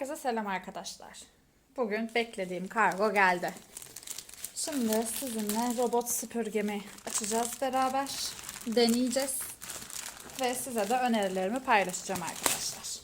Herkese selam arkadaşlar. Bugün beklediğim kargo geldi. Şimdi sizinle robot süpürgemi açacağız beraber. Deneyeceğiz. Ve size de önerilerimi paylaşacağım arkadaşlar.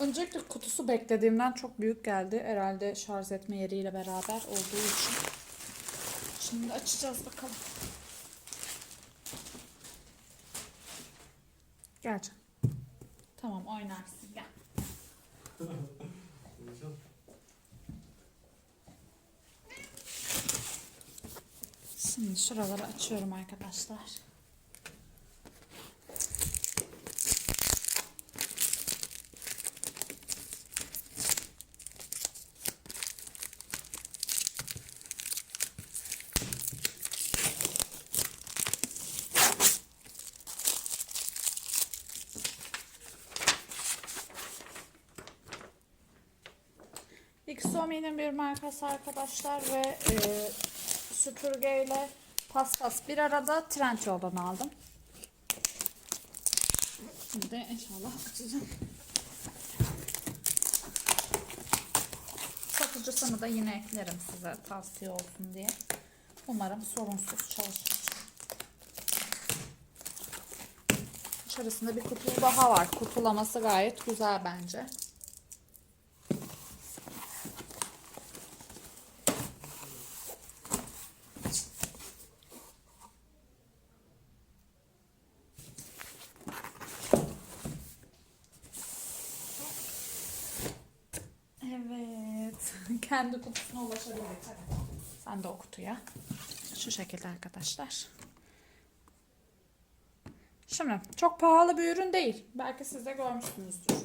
Öncelikle kutusu beklediğimden çok büyük geldi. Herhalde şarj etme yeriyle beraber olduğu için. Şimdi açacağız bakalım. Gel canım. Tamam oynarsın gel. Şimdi şuraları açıyorum arkadaşlar. Xiaomi'nin bir markası arkadaşlar ve e, süpürgeyle paspas bir arada Trendyol'dan aldım. Şimdi inşallah açacağım. Satıcısını da yine eklerim size tavsiye olsun diye. Umarım sorunsuz çalışır. İçerisinde bir kutu daha var. Kutulaması gayet güzel bence. Evet. Kendi kutusuna ulaşabiliriz. Evet. Sen de o kutuya. Şu şekilde arkadaşlar. Şimdi çok pahalı bir ürün değil. Belki siz de görmüşsünüzdür.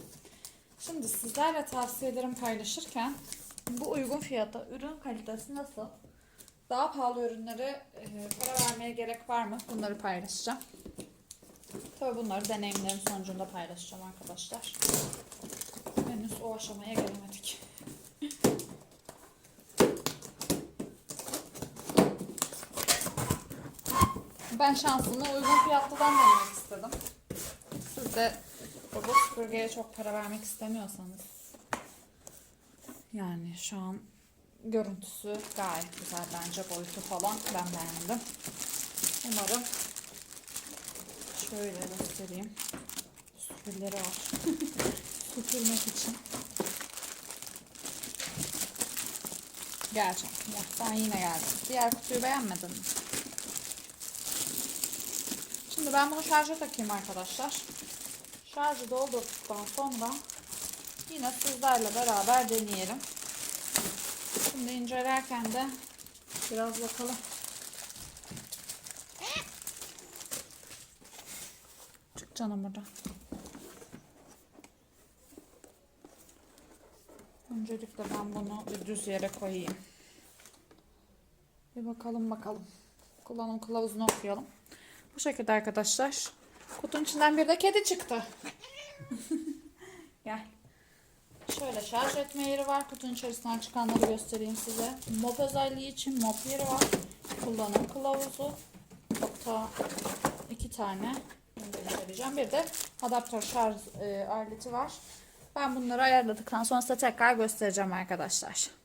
Şimdi sizlerle tavsiyelerimi paylaşırken bu uygun fiyata ürün kalitesi nasıl? Daha pahalı ürünlere e, para vermeye gerek var mı? Bunları paylaşacağım. Tabii bunları deneyimlerim sonucunda paylaşacağım arkadaşlar. Henüz o aşamaya gelemedik. Ben şansımı uygun fiyatlıdan denemek istedim. Siz de robot süpürgeye çok para vermek istemiyorsanız yani şu an görüntüsü gayet güzel bence boyutu falan ben beğendim. Umarım şöyle göstereyim. Süpürleri var. Süpürmek için. Ya, sen yine geldin. Diğer kutuyu beğenmedin mi? Şimdi ben bunu şarja takayım arkadaşlar. Şarjı doldurduktan sonra yine sizlerle beraber deneyelim. Şimdi incelerken de biraz bakalım. Çık canım buradan. Öncelikle ben bunu bir düz yere koyayım. Bir bakalım bakalım. Kullanım kılavuzunu okuyalım. Bu şekilde arkadaşlar. Kutunun içinden bir de kedi çıktı. Gel. Şöyle şarj etme yeri var. Kutunun içerisinden çıkanları göstereyim size. Mop özelliği için mop yeri var. Kullanım kılavuzu. Hatta iki tane göstereceğim. Bir de adaptör şarj e, aleti var. Ben bunları ayarladıktan sonra size tekrar göstereceğim arkadaşlar.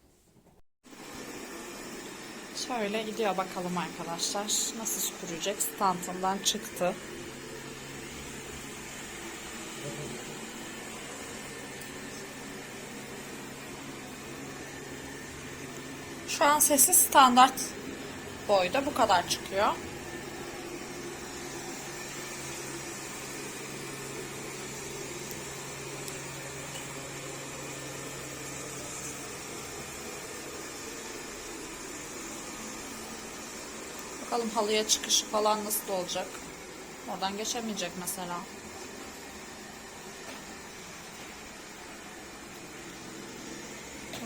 Şöyle gidiyor bakalım arkadaşlar. Nasıl süpürecek? Standından çıktı. Şu an sesi standart boyda bu kadar çıkıyor. Bakalım halıya çıkışı falan nasıl olacak. Oradan geçemeyecek mesela.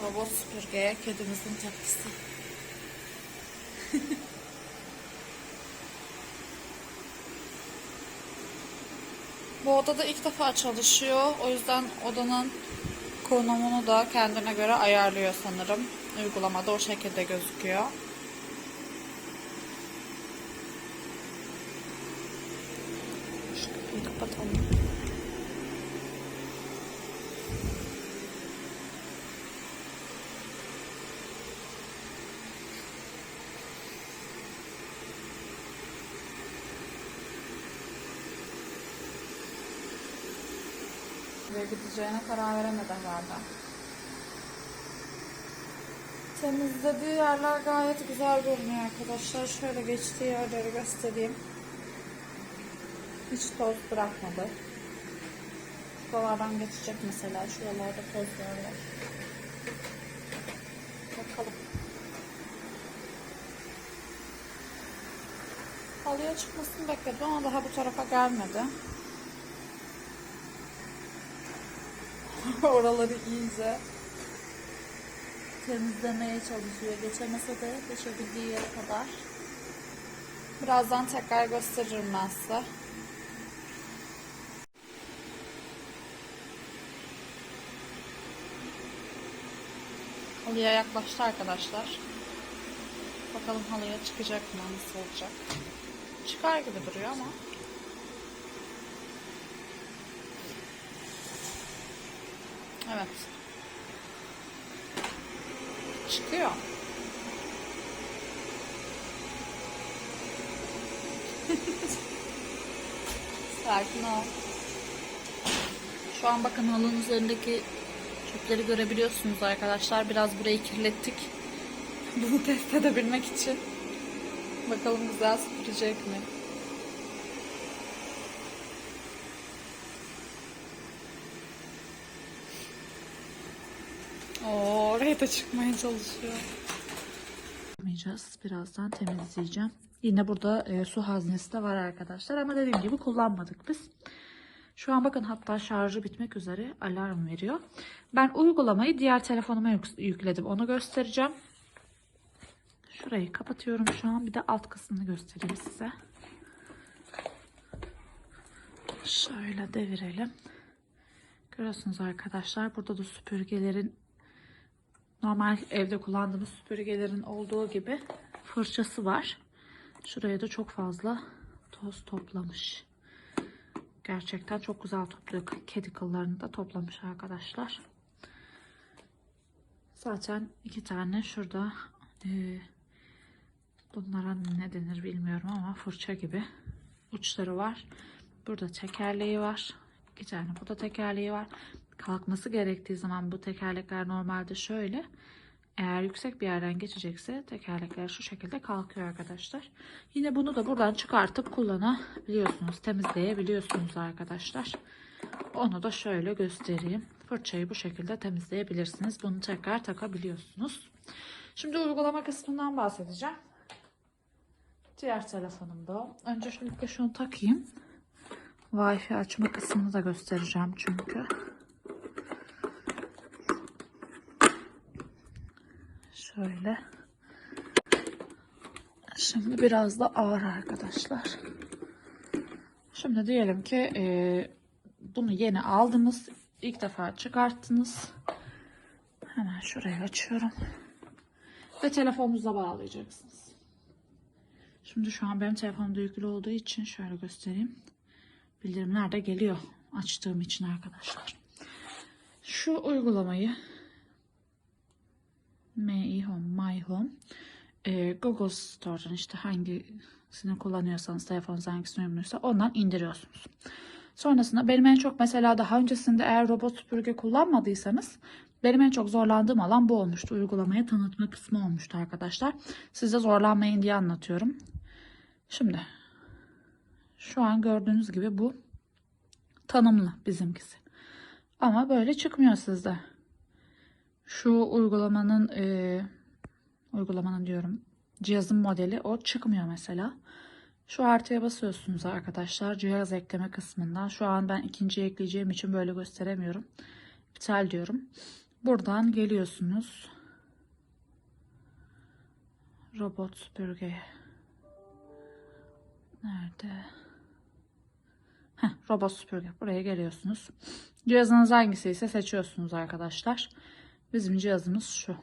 Robot süpürgeye kedimizin tepkisi. Bu odada ilk defa çalışıyor. O yüzden odanın konumunu da kendine göre ayarlıyor sanırım. Uygulamada o şekilde gözüküyor. Kapıyı kapatalım. Ve gideceğine karar veremedi herhalde. Temizlediği yerler gayet güzel görünüyor arkadaşlar. Şöyle geçtiği yerleri göstereyim. Hiç toz bırakmadı. Buralardan geçecek mesela. Şuralarda tozlar var. Bakalım. Halıya çıkmasını bekledim ama daha bu tarafa gelmedi. Oraları iyice temizlemeye çalışıyor. Geçemese de geçebildiği yere kadar. Birazdan tekrar gösteririm ben size. Halıya yaklaştı arkadaşlar. Bakalım halıya çıkacak mı? Nasıl olacak? Çıkar gibi duruyor ama. Evet. Çıkıyor. Sakin ol. Şu an bakın halının üzerindeki çöpleri görebiliyorsunuz arkadaşlar. Biraz burayı kirlettik. Bunu test edebilmek için. Bakalım güzel süpürecek mi? Oo, oraya da çıkmaya çalışıyor. Yapmayacağız. Birazdan temizleyeceğim. Yine burada e, su haznesi de var arkadaşlar. Ama dediğim gibi kullanmadık biz. Şu an bakın hatta şarjı bitmek üzere alarm veriyor. Ben uygulamayı diğer telefonuma yük- yükledim. Onu göstereceğim. Şurayı kapatıyorum şu an. Bir de alt kısmını göstereyim size. Şöyle devirelim. Görüyorsunuz arkadaşlar. Burada da süpürgelerin normal evde kullandığımız süpürgelerin olduğu gibi fırçası var. Şuraya da çok fazla toz toplamış. Gerçekten çok güzel topluyor. Kedi kıllarını da toplamış arkadaşlar. Zaten iki tane şurada e, bunlara ne denir bilmiyorum ama fırça gibi uçları var. Burada tekerleği var. İki tane burada tekerleği var. Kalkması gerektiği zaman bu tekerlekler normalde şöyle. Eğer yüksek bir yerden geçecekse tekerlekler şu şekilde kalkıyor arkadaşlar. Yine bunu da buradan çıkartıp kullanabiliyorsunuz. Temizleyebiliyorsunuz arkadaşlar. Onu da şöyle göstereyim. Fırçayı bu şekilde temizleyebilirsiniz. Bunu tekrar takabiliyorsunuz. Şimdi uygulama kısmından bahsedeceğim. Diğer telefonumda. Önce şöyle şunu takayım. Wi-Fi açma kısmını da göstereceğim çünkü. Şöyle. Şimdi biraz da ağır arkadaşlar. Şimdi diyelim ki e, bunu yeni aldınız. İlk defa çıkarttınız. Hemen şurayı açıyorum. Ve telefonunuza bağlayacaksınız. Şimdi şu an benim telefonumda yüklü olduğu için şöyle göstereyim. Bildirimler de geliyor açtığım için arkadaşlar. Şu uygulamayı My Home, My Home e, Google Store'dan işte hangisini kullanıyorsanız telefonunuz hangisine uyumluysa ondan indiriyorsunuz. Sonrasında benim en çok mesela daha öncesinde eğer robot süpürge kullanmadıysanız benim en çok zorlandığım alan bu olmuştu. Uygulamaya tanıtma kısmı olmuştu arkadaşlar. Size zorlanmayın diye anlatıyorum. Şimdi şu an gördüğünüz gibi bu tanımlı bizimkisi. Ama böyle çıkmıyor sizde. Şu uygulamanın e, uygulamanın diyorum cihazın modeli o çıkmıyor mesela. Şu artıya basıyorsunuz arkadaşlar cihaz ekleme kısmından. Şu an ben ikinciyi ekleyeceğim için böyle gösteremiyorum. İptal diyorum. Buradan geliyorsunuz. Robot süpürge. Nerede? Heh, robot süpürge. Buraya geliyorsunuz. Cihazınız hangisi ise seçiyorsunuz arkadaşlar. Bizim cihazımız şu.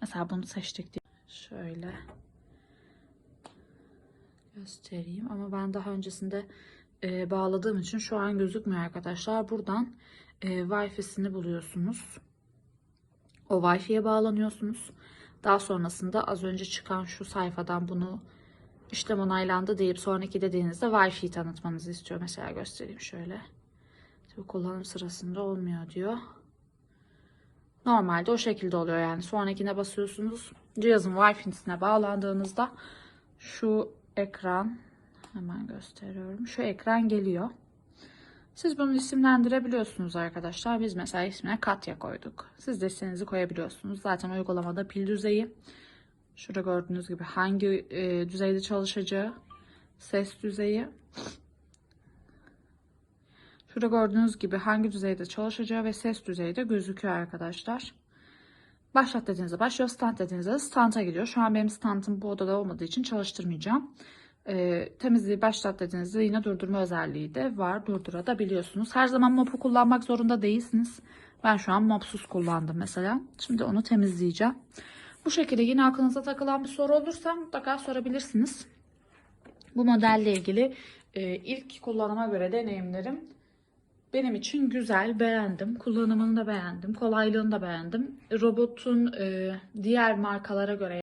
Mesela bunu seçtik diye. Şöyle göstereyim ama ben daha öncesinde e, bağladığım için şu an gözükmüyor arkadaşlar. Buradan e, Wi-Fi'sini buluyorsunuz. O Wi-Fi'ye bağlanıyorsunuz. Daha sonrasında az önce çıkan şu sayfadan bunu işlem onaylandı deyip sonraki dediğinizde Wi-Fi tanıtmanızı istiyor. Mesela göstereyim şöyle. Tabii kullanım sırasında olmuyor diyor. Normalde o şekilde oluyor yani. Sonrakine basıyorsunuz. Cihazın Wi-Fi'sine bağlandığınızda şu ekran hemen gösteriyorum. Şu ekran geliyor. Siz bunu isimlendirebiliyorsunuz arkadaşlar. Biz mesela ismine Katya koyduk. Siz de isminizi koyabiliyorsunuz. Zaten uygulamada pil düzeyi. Şurada gördüğünüz gibi hangi e, düzeyde çalışacağı, ses düzeyi. Şurada gördüğünüz gibi hangi düzeyde çalışacağı ve ses düzeyi de gözüküyor arkadaşlar. Başlat dediğinizde başlıyor, stand dediğinizde de standa gidiyor. Şu an benim standım bu odada olmadığı için çalıştırmayacağım. Ee, temizliği başlat dediğinizde yine durdurma özelliği de var. Durdurabiliyorsunuz. Her zaman mopu kullanmak zorunda değilsiniz. Ben şu an mopsuz kullandım mesela. Şimdi onu temizleyeceğim. Bu şekilde yine aklınıza takılan bir soru olursa mutlaka sorabilirsiniz. Bu modelle ilgili e, ilk kullanıma göre deneyimlerim benim için güzel, beğendim. Kullanımını da beğendim, kolaylığını da beğendim. Robotun e, diğer markalara göre